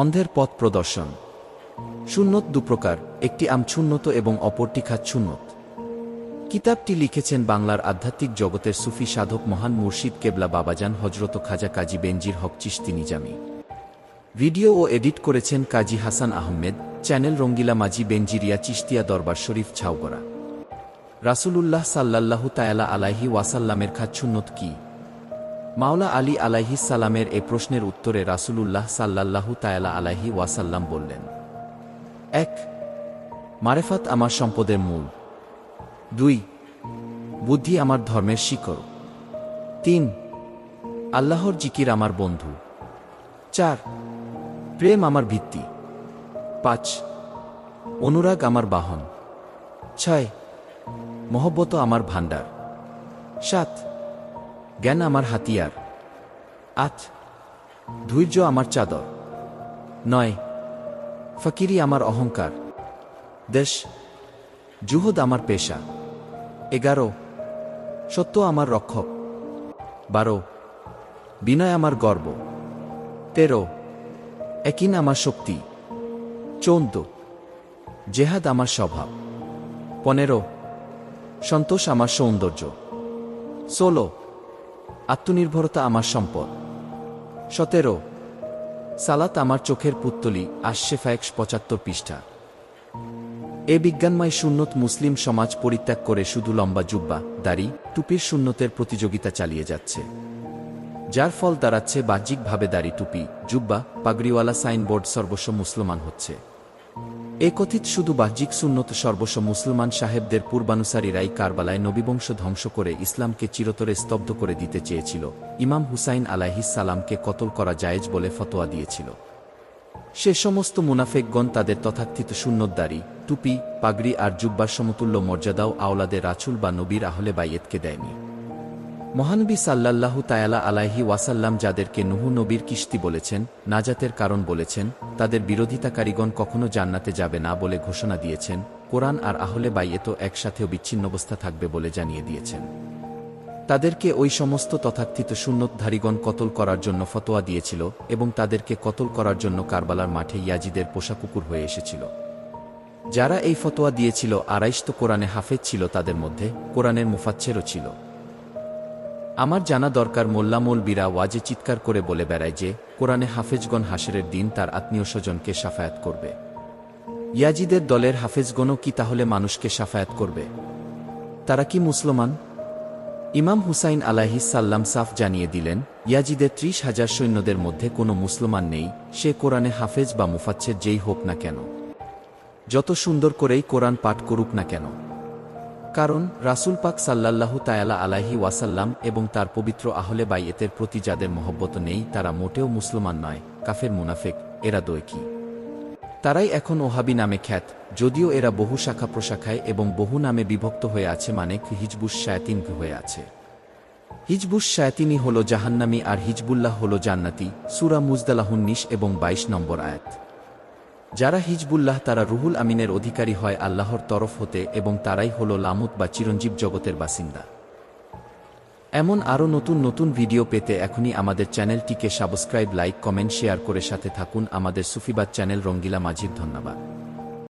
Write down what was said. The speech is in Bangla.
অন্ধের পথ প্রদর্শন। সুন্নত দুপ্রকার, একটি আমছুন্নত এবং অপরটি খাচ্ছুন্নত কিতাবটি লিখেছেন বাংলার আধ্যাত্মিক জগতের সুফি সাধক মহান মুর্শিদ কেবলা বাবাজান হজরত খাজা কাজী বেনজির হক চিস্তি নিজামি। ভিডিও ও এডিট করেছেন কাজী হাসান আহমেদ, চ্যানেল রঙ্গিলা মাঝি বেনজিরিয়া চিস্তিয়া দরবার শরীফ ছাউগড়া। রাসূলুল্লাহ সাল্লাল্লাহু তায়ালা আলাইহি ওয়াসাল্লামের খাচ্ছুন্নত কি? মাওলা আলী আলাইহি সালামের এ প্রশ্নের উত্তরে রাসূলুল্লাহ সাল্লাল্লাহু তায়ালা আলাইহি ওয়াসাল্লাম বললেন, এক, মারেফাত আমার সম্পদের মূল। দুই, বুদ্ধি আমার ধর্মের শিকড়। তিন, আল্লাহর জিকির আমার বন্ধু। চার, প্রেম আমার ভিত্তি। পাঁচ, অনুরাগ আমার বাহন। ছয়, মহব্বত আমার ভাণ্ডার। সাত জ্ঞান আমার হাতিয়ার। আট ধৈর্য আমার চাদর। নয়, ফকিরি আমার অহংকার। দেশ, জুহদ আমার পেশা। এগারো, সত্য আমার রক্ষক। বারো, বিনয় আমার গর্ব। তেরো একিন আমার শক্তি। চৌদ্দ, জেহাদ আমার স্বভাব। পনেরো, সন্তোষ আমার সৌন্দর্য। ষোলো আত্মনির্ভরতা আমার সম্পদ। সতেরো, সালাত আমার চোখের পুত্তলি আসছে ফ্যাক্স পঁচাত্তর পৃষ্ঠা। এ বিজ্ঞানময় শূন্যত মুসলিম সমাজ পরিত্যাগ করে শুধু লম্বা জুব্বা, দাড়ি, টুপির শূন্যতের প্রতিযোগিতা চালিয়ে যাচ্ছে। যার ফল দাঁড়াচ্ছে বাহ্যিকভাবে দাড়ি, টুপি, জুব্বা, পাগড়িওয়ালা সাইনবোর্ড সর্বস্ব মুসলমান হচ্ছে। এ কথিত শুধু বাহ্যিক সুন্নত সর্বস্ব মুসলমান সাহেবদের পূর্বানুসারীরাই কারবালায় নবীবংশ ধ্বংস করে ইসলামকে চিরতরে স্তব্ধ করে দিতে চেয়েছিল। ইমাম হুসাইন সালামকে কতল করা জায়েজ বলে ফতোয়া দিয়েছিল। সে সমস্ত মুনাফেকগণ তাদের তথাকথিত সুন্নতদারি, টুপি, পাগড়ি আর জুব্বার সমতুল্য মর্যাদাও আওলাদের রাছুল বা নবীর আহলে বাইয়েতকে দেয়নি। মহানবী সাল্লাল্লাহু তায়ালা আলাইহি ওয়াসাল্লাম যাদেরকে নুহু নবীর কিস্তি বলেছেন, নাজাতের কারণ বলেছেন, তাদের বিরোধিতাকারীগণ কখনো জান্নাতে যাবে না বলে ঘোষণা দিয়েছেন, কোরআন আর আহলে তো একসাথেও বিচ্ছিন্ন অবস্থা থাকবে বলে জানিয়ে দিয়েছেন। তাদেরকে ওই সমস্ত তথাকথিত সুন্নতধারীগণ কতল করার জন্য ফতোয়া দিয়েছিল এবং তাদেরকে কতল করার জন্য কারবালার মাঠে ইয়াজিদের পোষা কুকুর হয়ে এসেছিল। যারা এই ফতোয়া দিয়েছিল আড়াইশ তো কোরআনে হাফেজ ছিল তাদের মধ্যে কোরআনের মুফাচ্ছেরও ছিল। আমার জানা দরকার মোল্লা মৌলবীরা ওয়াজে চিৎকার করে বলে বেড়ায় যে, কোরআনে হাফেজগণ হাসেরের দিন তার আত্মীয় স্বজনকে সাফায়াত করবে। ইয়াজিদের দলের হাফেজগণও কি তাহলে মানুষকে সাফায়াত করবে? তারা কি মুসলমান? ইমাম হুসাইন আলাহিস সাল্লাম সাফ জানিয়ে দিলেন, ইয়াজিদের ত্রিশ হাজার সৈন্যদের মধ্যে কোনো মুসলমান নেই, সে কোরআনে হাফেজ বা মুফাচ্ছের যেই হোক না কেন। যত সুন্দর করেই কোরআন পাঠ করুক না কেন। কারণ রাসুল পাক সাল্লাল্লাহু তায়ালা আলাহি ওয়াসাল্লাম এবং তার পবিত্র আহলে বাইয়েতের প্রতি যাদের মহব্বত নেই, তারা মোটেও মুসলমান নয়, কাফের মুনাফেক, এরা দৈকি তারাই এখন ওহাবি নামে খ্যাত, যদিও এরা বহু শাখা প্রশাখায় এবং বহু নামে বিভক্ত হয়ে আছে মানে হিজবুস শায়াতিন হয়ে আছে। হিজবুস শায়াতিনি হল জাহান্নামি আর হিজবুল্লাহ হল জান্নাতি, সুরা মুজদালাহুন্নিশ এবং ২২ নম্বর আয়াত। যারা হিজবুল্লাহ তারা রুহুল আমিনের অধিকারী হয় আল্লাহর তরফ হতে এবং তারাই হল লামুত বা চিরঞ্জীব জগতের বাসিন্দা। এমন আরও নতুন নতুন ভিডিও পেতে এখনই আমাদের চ্যানেলটিকে সাবস্ক্রাইব, লাইক, কমেন্ট, শেয়ার করে সাথে থাকুন। আমাদের সুফিবাদ চ্যানেল রঙ্গিলা মাঝির ধন্যবাদ।